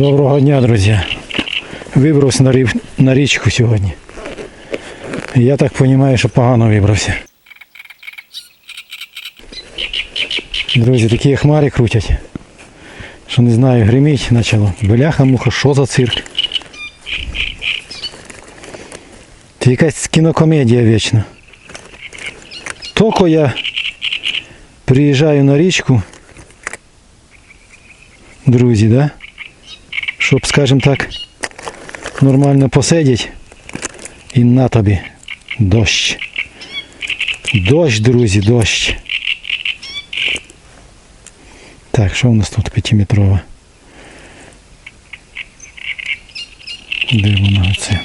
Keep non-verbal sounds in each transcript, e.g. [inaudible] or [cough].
Доброго дня, друзі. Вибрався на, рів... на річку сьогодні. Я так розумію, що погано вибрався. Друзі, такі хмари крутять. Що не знаю, гриміть почало. Бляха муха, що за цирк? Це якась кінокомедія вічно. Тільки я приїжджаю на річку, друзі, да? Щоб, скажімо так, нормально посидіти. І на тобі дощ. Дощ, друзі, дощ. Так, що у нас тут п'ятиметрова? Де вона оце?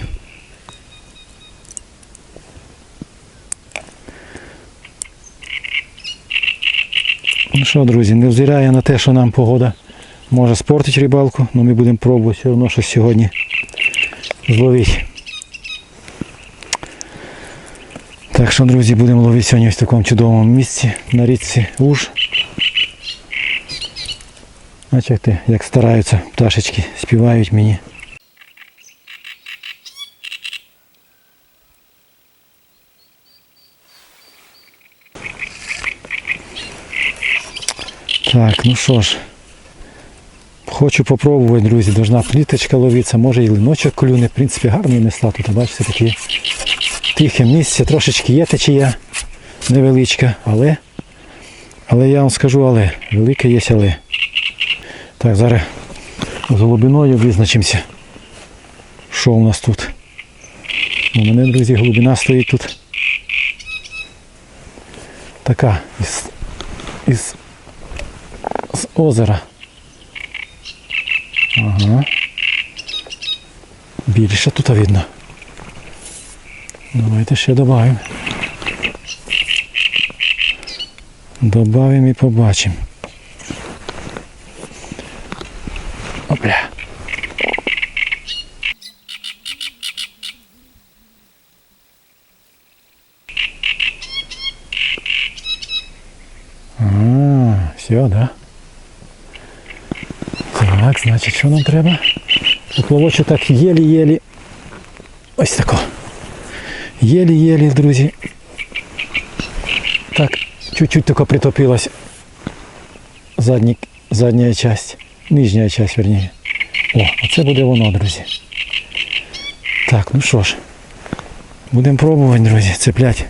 Ну що, друзі, невзирає на те, що нам погода може спортити рибалку, але ми будемо пробувати все одно щось сьогодні зловити. Так що, друзі, будемо ловити сьогодні в такому чудовому місці на річці Уж. Бачите, як стараються пташечки, співають мені. Так, ну що ж. Хочу попробувати, друзі, должна пліточка ловитися, може і линочок клюне. В принципі, гарні міста тут, бачите, такі тихе місце, трошечки є течія невеличка, але, але я вам скажу, але, велике є але. Так, зараз з глибиною визначимося, що у нас тут. У мене, друзі, глибина стоїть тут. Така із, із з озера. Ага. Більше тут видно. Давайте ще додаємо. Добавимо і побачимо. Опля. А, все, да? Значить, що нам треба? Поплавочу так єлі-єлі. Ось тако. Єлі-єлі, друзі. Так, чуть-чуть тако притопилась задні, задня часть. Нижня часть, верніше. О, оце буде воно, друзі. Так, ну що ж. Будемо пробувати, друзі, цеплять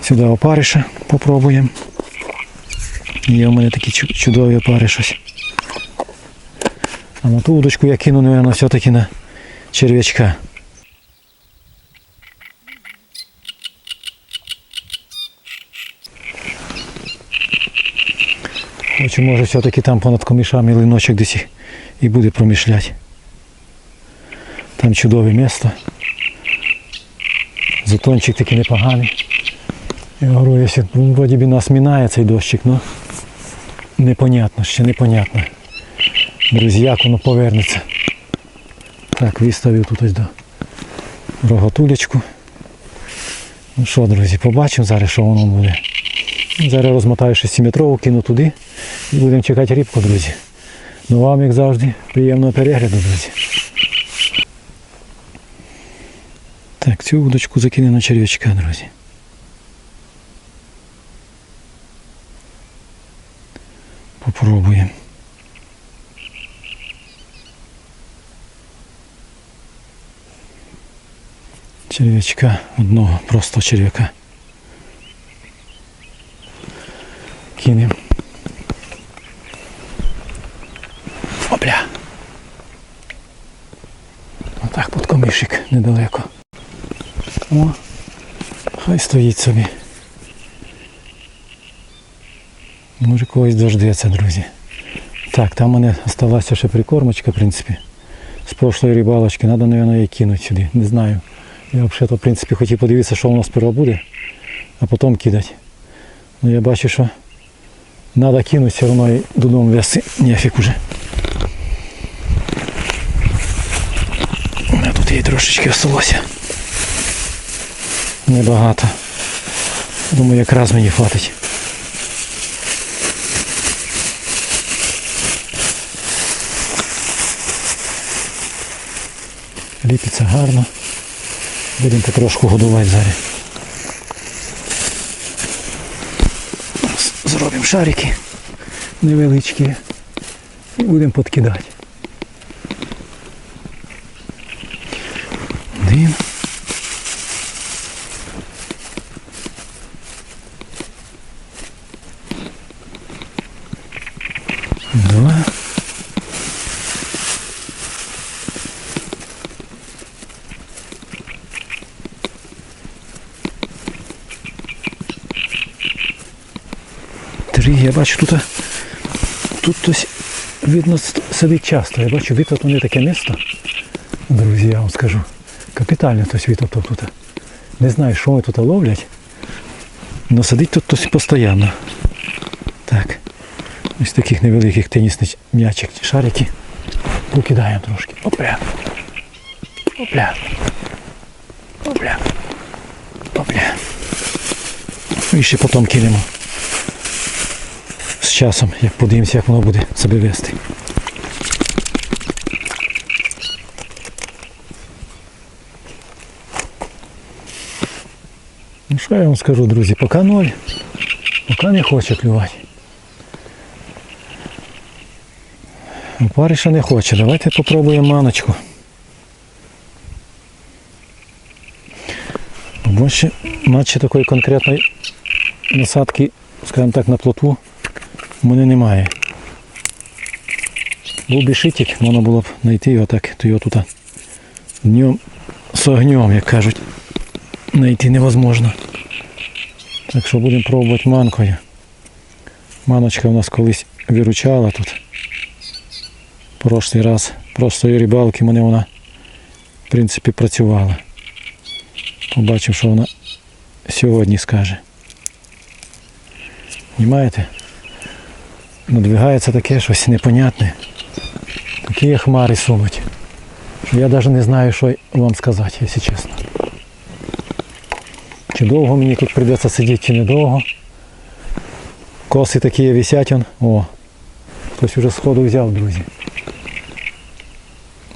сюди опариша. Попробуємо. Є у мене такі чудові опариші. ось. А на ту удочку я кину, наверное, все-таки на червячка. Хочу, може, все-таки там понад комішами линочок десь і- буде промішляти. Там чудове місто. Затончик такий непоганий. Я говорю, якщо ну, вроді би нас мінає цей дощик, ну непонятно, ще непонятно. Друзі, як воно повернеться. Так, виставив тут ось до роготулечку. Ну що, друзі, побачимо зараз, що воно буде. Зараз розмотаю 6-метрову, кину туди і будемо чекати рибку, друзі. Ну вам, як завжди, приємного перегляду, друзі. Так, цю удочку закинемо на черв'ячка, друзі. Попробуємо. Черв'ячка одного, просто черв'яка. Кинемо. Опля. Отак під комишик недалеко. О, хай стоїть собі. Може когось дождеться, друзі. Так, там у мене залишилася ще прикормочка, в принципі. З прошлої рибалочки. Треба, мабуть, її кинути сюди. Не знаю. Я взагалі, в принципі, хотів подивитися, що у нас сперва буде, а потім кидати. Ну я бачу, що треба кинути, все одно і додому вести нефік уже. У мене тут її трошечки осталося. Небагато. Думаю, якраз мені хватить. Ліпиться гарно. Будемо потрошку годувати зараз. Зробимо шарики невеличкі і будемо подкидати. Я бачу тут. Тут хтось видно сидить часто. Я бачу, витоптане таке місто. Друзі, я вам скажу. Капітально хтось витоптав тут. Не знаю, що вони тут ловлять. але сидить тут хтось постійно. Так. Ось таких невеликих тенісних м'ячик, шарики. Покидаємо трошки. Опля. Опля. Опля. Опля. І ще потім кинемо. Часом, як подивимося, як воно буде себе вести. Ну що я вам скажу, друзі, поки ноль, поки не хоче клювати. Опариша не хоче. Давайте попробуємо маночку. Більше, наче такої конкретної насадки, скажімо так, на плотву в мене немає. Був би шитик, можна було б знайти його так, то його тут днем з огнем, як кажуть, знайти невозможно. Так що будемо пробувати манкою. Маночка у нас колись виручала тут. Прошлий раз простої рибалки мене вона в принципі працювала. Побачив, що вона сьогодні скаже. Знімаєте? Надвигається таке щось непонятне. Такі хмари сунуть. Що я навіть не знаю, що вам сказати, якщо чесно. Чи довго мені тут прийдеться сидіти, чи недовго. Коси такі висять он. О, хтось вже сходу взяв, друзі.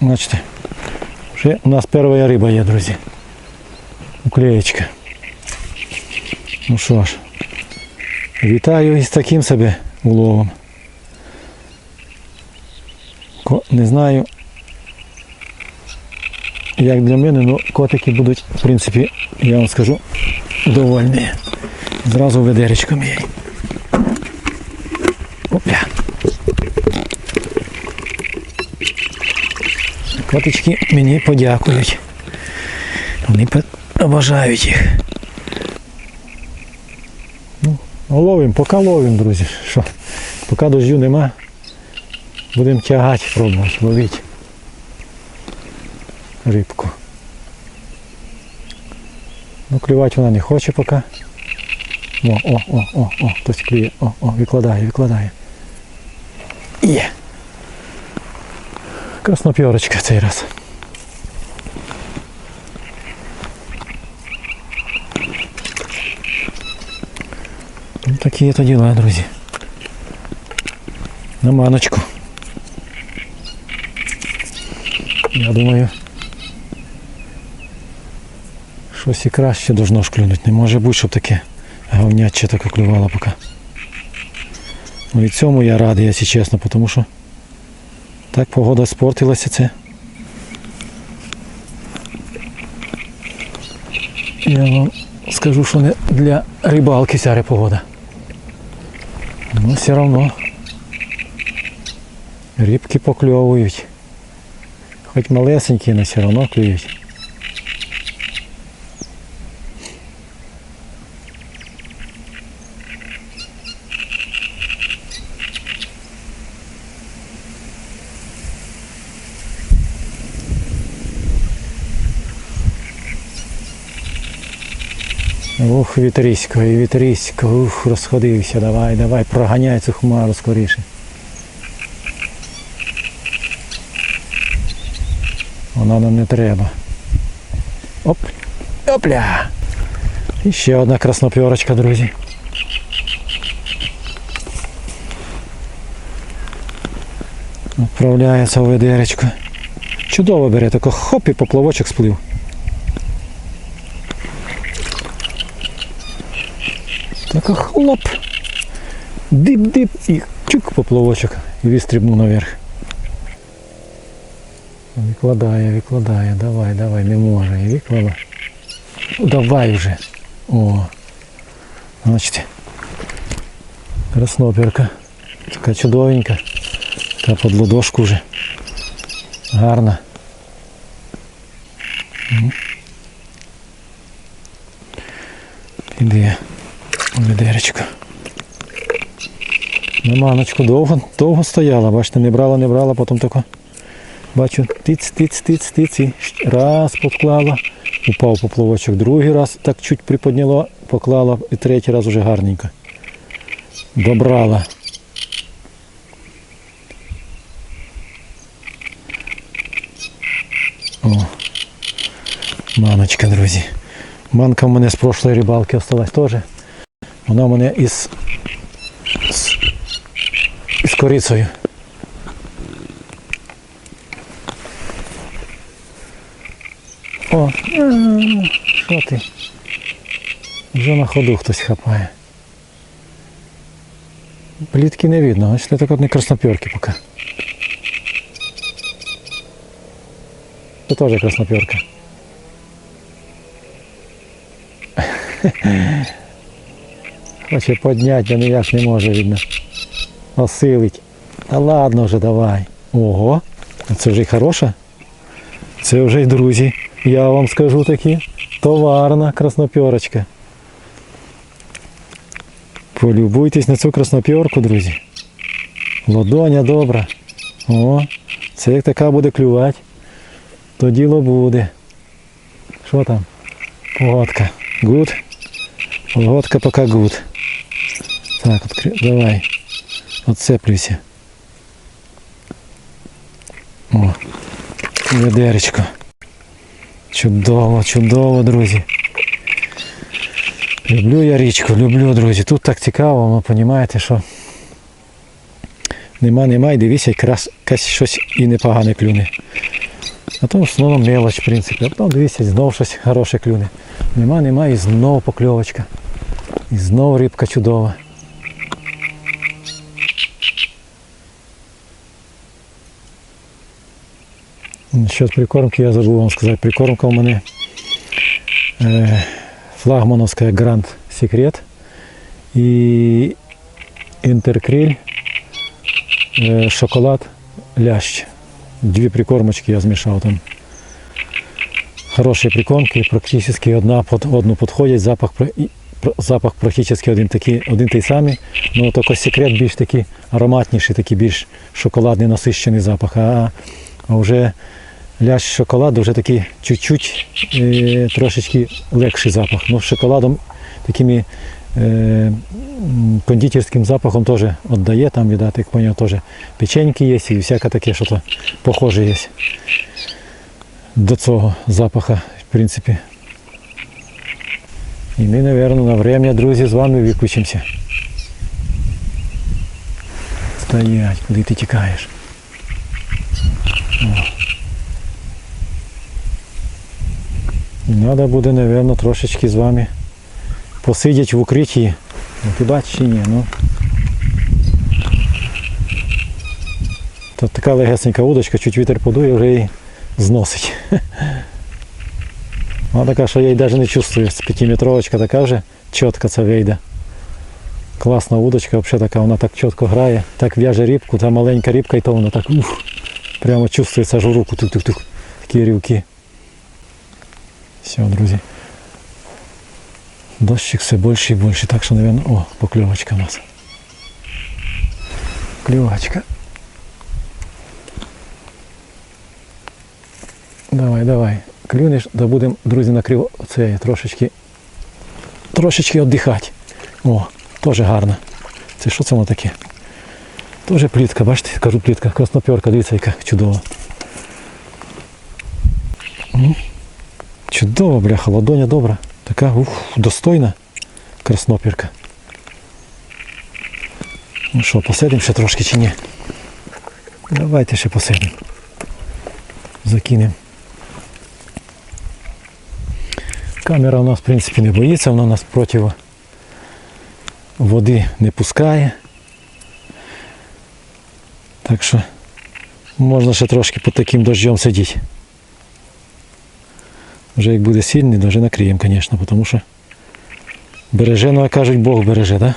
Бачите, вже у нас перша риба є, друзі. Уклеєчка. Ну що ж, вітаю із таким собі уловом. Не знаю, як для мене, але котики будуть, в принципі, я вам скажу, довольні. Зразу ведеречком є. Опля. Котички мені подякують. Вони обожають їх. Ловимо, поки ловимо, друзі. Що? Поки дождю нема, будемо тягати, пробувати, ловити рибку. Ну, клювати вона не хоче поки. О, о, о, о, о, хтось клює. О, о, викладає, викладає. Є. Краснопьорочка цей раз. Такі то діла, друзі. На маночку. Я думаю, щось і краще должно ж. Не може бути, щоб таке говняче таке клювало поки. Ну і цьому я радий, якщо чесно, тому що так погода спортилася це. Я вам скажу, що не для рибалки ця погода. Ну все равно рибки поклевывают. Хоть малесенькі, но все равно клюють. Ух, вітрісько, і вітрісько, ух, розходився, давай, давай, проганяй цю хмару скоріше. Вона нам не треба. Оп, опля. І ще одна краснопьорочка, друзі. Відправляється у ведеречко. Чудово бере, тако хоп і поплавочок сплив. Тако хлоп. Дип-дип і чук поплавочок. І вистрібнув наверх. Викладає, викладає, давай, давай, не може. І викладає. Ну, давай вже. О. Значить. Красноперка. Така чудовенька. Та під ладошку вже. Гарна. М. Іде у Відеречко. На маночку довго, довго стояла, бачите, не брала, не брала, потім тако. Бачу, тиць, тиць, тиць, тиць, і раз поклала, упав поплавочок, другий раз так чуть приподняла, поклала, і третій раз уже гарненько. Добрала. О, маночка, друзі. Манка в мене з прошлої рибалки осталась теж. Вона в мене із, з, із корицею. О, м, що ти? Вже на ходу хтось хапає. Плітки не видно, бачите, так одні красноперки поки. Це теж красноперка. Хоче підняти, а ніяк не може видно. Осилить. Та ладно вже давай. Ого, це вже й хороша. Це вже й друзі. Я вам скажу такі. Товарна красноперочка. Полюбуйтесь на цю красноперку, друзі. Ладоня добра. О, це як така буде клювати, то діло буде. Що там? Погодка. Гуд. Погодка поки гуд. Так, откри... давай. Отцеплюйся. О, ведеречко. Чудово, чудово, друзі. Люблю я річку, люблю, друзі. Тут так цікаво, ви розумієте, що нема, нема, і дивіться, якраз якась щось і непогане клюне. А то в основному мелоч, в принципі. А потім дивіться, знов щось хороше клюне. Нема, нема, і знов покльовочка. І знов рибка чудова. Щодо прикормки я забув вам сказати. Прикормка у мене е, флагмановська Grand Secret і інтеркриль, е, шоколад, лящ. Дві прикормочки я змішав там. Хороші прикормки, практично одна під одну підходять, запах, запах практично один, один той самий. Ну тільки секрет більш такий ароматніший, такий більш шоколадний насищений запах. А, а вже лящ шоколаду вже такий чуть-чуть е, трошечки легший запах. Ну, з шоколадом такими е, кондитерським запахом теж віддає, там, видати, як поняв, теж печеньки є і всяке таке, що то похоже є до цього запаха, в принципі. І ми, мабуть, на время, друзі, з вами виключимося. Стоять, куди ти тікаєш? Треба буде, мабуть, трошечки з вами посидіти в укритті. Ну, бачиш чи ні? Ну. Тут така легесенька удочка, чуть вітер подує, вже її зносить. [laughs] Вона така, що я її навіть не чувствую. П'ятиметровочка така вже чітка ця вийде. Класна удочка, взагалі така, вона так чітко грає, так в'яже рибку, та маленька рибка, і то вона так ух, прямо чувствується аж у руку, тук-тук-тук. Такі рівки. Все, друзі. Дощик все більше і більше, так що, мабуть, о, покльовочка у нас. Кльовочка. Давай, давай. Клюнеш, да будемо, друзі, накрив це трошечки, трошечки віддихати. О, теж гарно. Це що це воно таке? Теж плітка, бачите, кажу плітка, красноперка, дивіться, яка чудова. Чудово, бляха, ладоня добра. Така ух, достойна красноперка. Ну що, посидимо ще трошки чи ні? Давайте ще посидимо. Закинемо. Камера у нас в принципі не боїться, вона нас проти води не пускає. Так що можна ще трошки під таким дощом сидіти. Вже як буде сильний, то вже накриємо, звісно, тому що береже, ну а кажуть, Бог береже, так?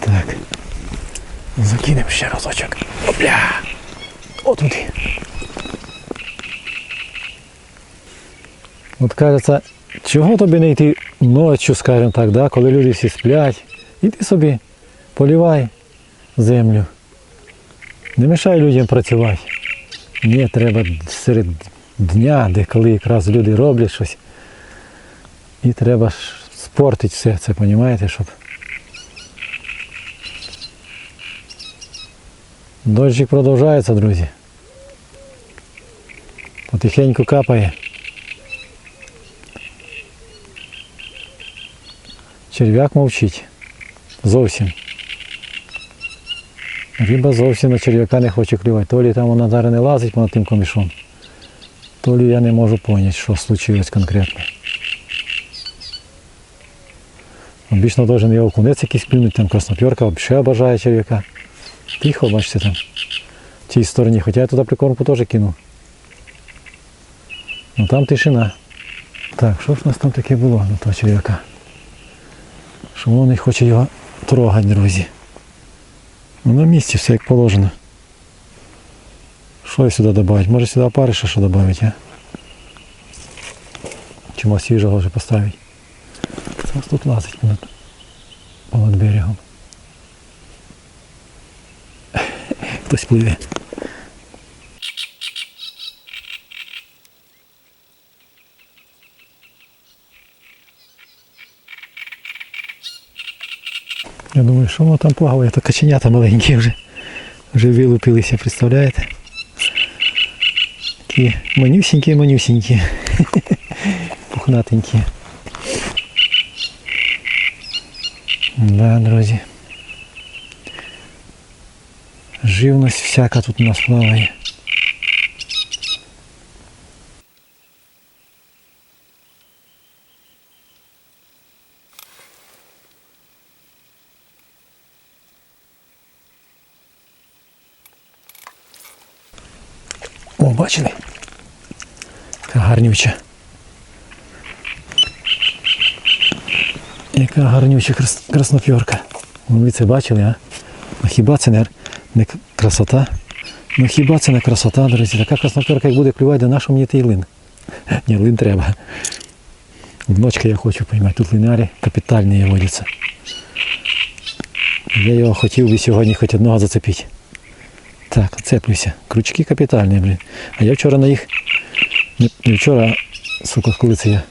Так. Закинемо ще разочок. Опля! Отуди. От кажеться, чого тобі не йти ночі, скажімо так, да, коли люди всі сплять. Іди собі, полівай землю. Не мішай людям працювати. Ні, треба серед дня, де коли якраз люди роблять щось. І треба ж спортити все це, розумієте, щоб. Дощик продовжується, друзі. Потихеньку капає. Черв'як мовчить. Зовсім. Риба зовсім на черв'яка не хоче клювати. То лі там вона зараз не лазить понад тим комішом. То лі я не можу зрозуміти, що случилось конкретно. Обічно должен його окунець якийсь клюнути, там красноперка, взагалі обожає черв'яка. Тихо, бачите там. В тій стороні, хоча я туди прикормку теж кинув. Ну там тишина. Так, що ж у нас там таке було на того черв'яка? Що воно не хоче його трогати, друзі. Ну на місці все як положено. Що я сюди додати? Може сюди опариша що додати, а? Чому свіжого вже поставити? Це ось тут лазить понад, понад берегом. [laughs] Хтось пливе. Я думаю, що воно там плаває, то каченята маленькі вже. Вже вилупилися, представляєте? Такі манюсінькі, манюсінькі. Пухнатенькі. Да, друзі. Живність всяка тут у нас плаває. О, бачили? Гарнюча. Яка гарнюча крас- краснопьорка. Ви це бачили, а? А хіба це не, не красота? Ну хіба це не красота, друзі? Така краснопьорка, як буде клювати, до нашого мені той лин. [laughs] Ні, лин треба. Вночка я хочу поймати. Тут линарі капітальні водяться. Я його хотів би сьогодні хоч одного зацепити. Так, цеплюся. Крючки капітальні, блін. А я вчора на їх. Не вчора, сука, коли це я.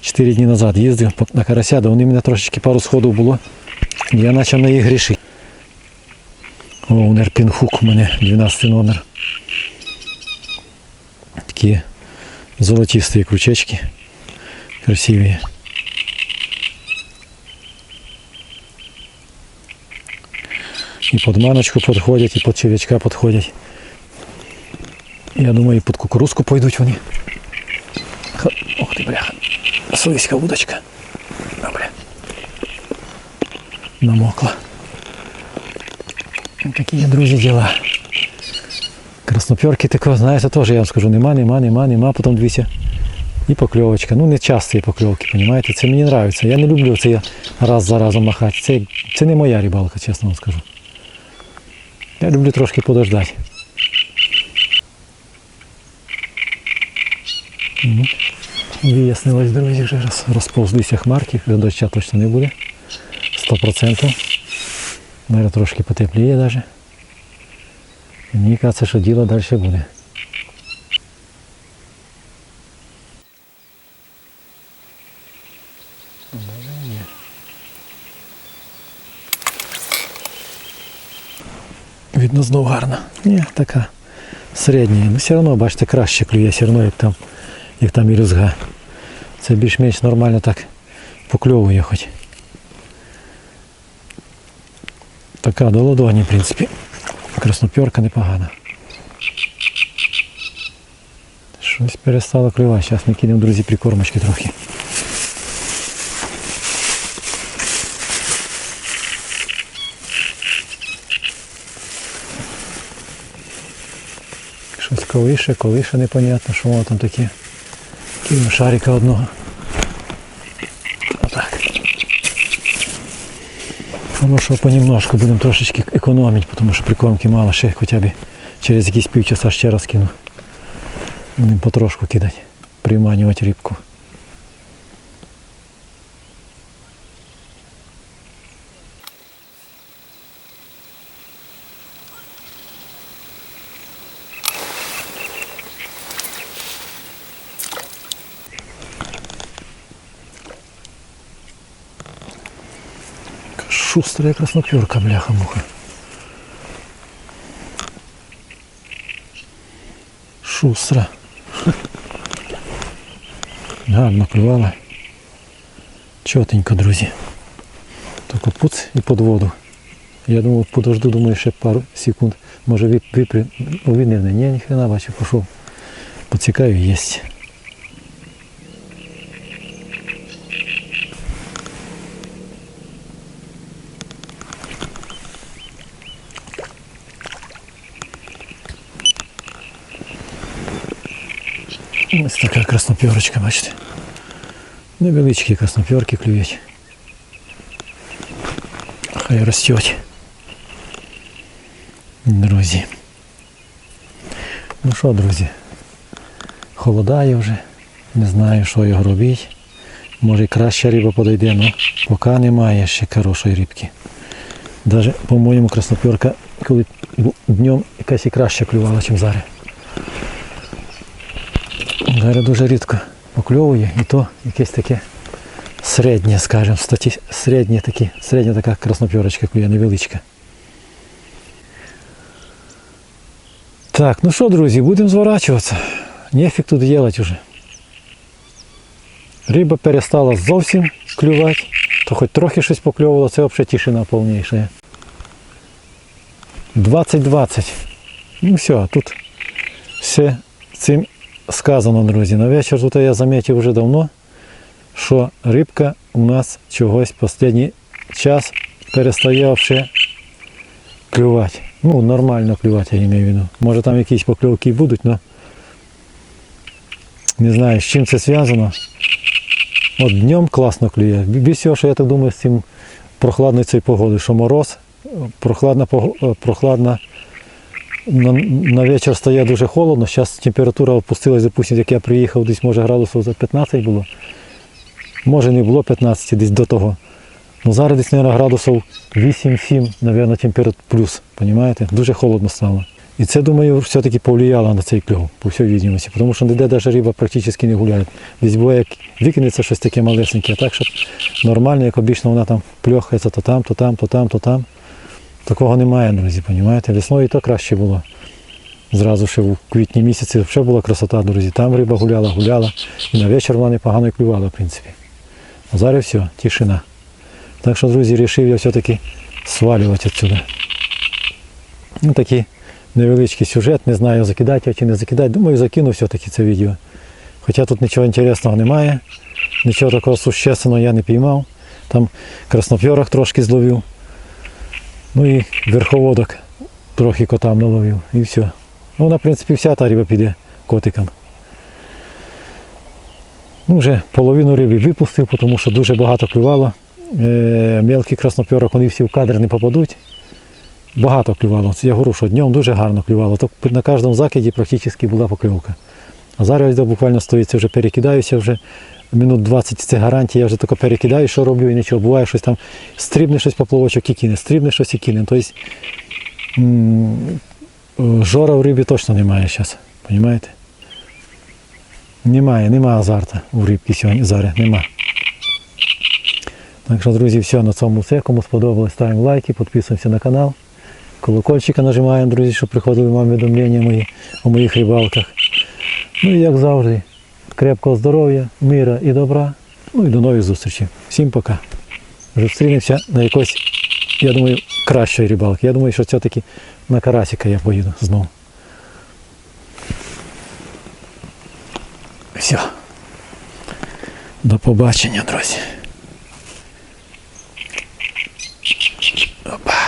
Чотири дні назад їздив на карася, да вони мене трошечки пару сходів було. І я почав на їх грішити. О, Нерпінхук у мене 12 номер. Такі золотисті крючечки. Красиві. І під маночку підходять, і під черв'ячка підходять. Я думаю, і під кукурузку пойдуть вони. Ха- Ох ти, бляха. Слизька удочка. Добре. Намокла. Такі є, друзі, діла. Краснопьорки такого, знаєте, теж я вам скажу, нема, нема, нема, нема, потім дивіться. І покльовочка. Ну не часто є покльовки, розумієте? Це мені подобається. Я не люблю це я раз за разом махати. Це, це не моя рибалка, чесно вам скажу. Я люблю трошки подождати. Вияснилось, друзі, вже роз, розповзлися хмарки, доща точно не буде. 100%. Зараз трошки потепліє навіть. Мені кажеться, що діло далі буде. Видно знов гарно. Ні, така середня. Ну все одно, бачите, краще клює, все одно, як там, як там і рюзга. Це більш-менш нормально так покльовує хоч. Така до ладоні, в принципі. Красноперка непогана. Щось перестало клювати. Зараз ми кинемо, друзі, прикормочки трохи. Щось колише, колише непонятно, що воно там таке. Кинемо шарика одного. Отак. Ну що понемножку будемо трошечки економити, тому що прикормки мало ще хоча б через якісь півчаса ще раз кину. Будемо потрошку кидати, приманювати рибку. Шустрая красноперка, бляха-муха. Шустра. [laughs] Гарно клювала. Чотенько, друзі. Тільки пуц і під воду. Я думав, подожду, думаю, ще пару секунд. Може вип, випри. Ну, він не ні, ніхрена бачу, пішов. Поцікаю, єсть. Ось така краснопьорочка, бачите. Невеличкі краснопьорки клюють. Хай ростуть. Друзі. Ну що, друзі? Холодає вже. Не знаю, що його робити. Може краща риба подойде, але поки немає ще хорошої рибки. Даже, по-моєму, красноперка, коли днем якась і краще клювала, ніж зараз. Зараз дуже рідко покльовує, і то якесь таке середнє, скажімо, статі... середнє такі, середня така красноперочка клює, невеличка. Так, ну що, друзі, будемо зворачуватися. Нефіг тут делать уже. Риба перестала зовсім клювати, то хоч трохи щось покльовувало, це взагалі тишина повніша. 20-20. Ну все, тут все цим сказано, друзі. На вечір тут я замітив вже давно, що рибка у нас чогось останній час перестає вже клювати. Ну, нормально клювати, я маю в виду. Може там якісь покльовки будуть, але не знаю, з чим це зв'язано. От днем класно клює. Всього, що я так думаю, з цим прохладною цією погодою, що мороз, прохладна, прохладна на, на вечір стає дуже холодно. Зараз температура опустилась, допустим, як я приїхав, десь може градусів за 15 було. Може не було 15 десь до того. Ну зараз десь, мабуть, градусів 8-7, мабуть, температура плюс. Понимаєте? Дуже холодно стало. І це, думаю, все-таки повлияло на цей кльов, по всій відомості, тому що ніде навіть риба практично не гуляє. Десь буває, як викинеться щось таке малесеньке, так, щоб нормально, як обично, вона там пльохається то там, то там, то там, то там. Такого немає, друзі, розумієте? Весною і то краще було. Зразу ще в квітні місяці вже була красота, друзі. Там риба гуляла, гуляла. І на вечір вона непогано і клювала, в принципі. А зараз все, тишина. Так що, друзі, вирішив я все-таки свалювати відсюди. Ну, такий невеличкий сюжет, не знаю, закидати чи не закидати. Думаю, закину все-таки це відео. Хоча тут нічого інтересного немає, нічого такого существенного я не піймав. Там краснопьорах трошки зловив. Ну і верховодок трохи котам наловив. І все. Ну, вона, принципі, вся та риба піде котикам. Ну, вже половину риби випустив, тому що дуже багато клювало. Е, мелкий краснопьорок, вони всі в кадр не попадуть. Багато клювало. Я говорю, що днем дуже гарно клювало. То на кожному закиді практично була покльовка. А зараз ось буквально стоїть, це вже перекидаюся вже минут 20 це гарантія, я вже тільки перекидаю, що роблю і нічого. Буває щось там, стрибне щось поплавочок і кине, стрибне щось і кине. Тобто жора в рибі точно немає зараз. Розумієте? Немає, немає азарта у рибки сьогодні, зараз, нема. Так що, друзі, все, на цьому все. Кому сподобалось, ставимо лайки, підписуємося на канал. Колокольчика нажимаємо, друзі, щоб приходили вам повідомлення мої о моїх рибалках. Ну і як завжди, крепкого здоров'я, мира і добра. Ну і до нових зустрічей. Всім пока. Вже зустрінемося на якось, я думаю, кращої рибалки. Я думаю, що все-таки на карасика я поїду знову. Все. До побачення, друзі. Опа.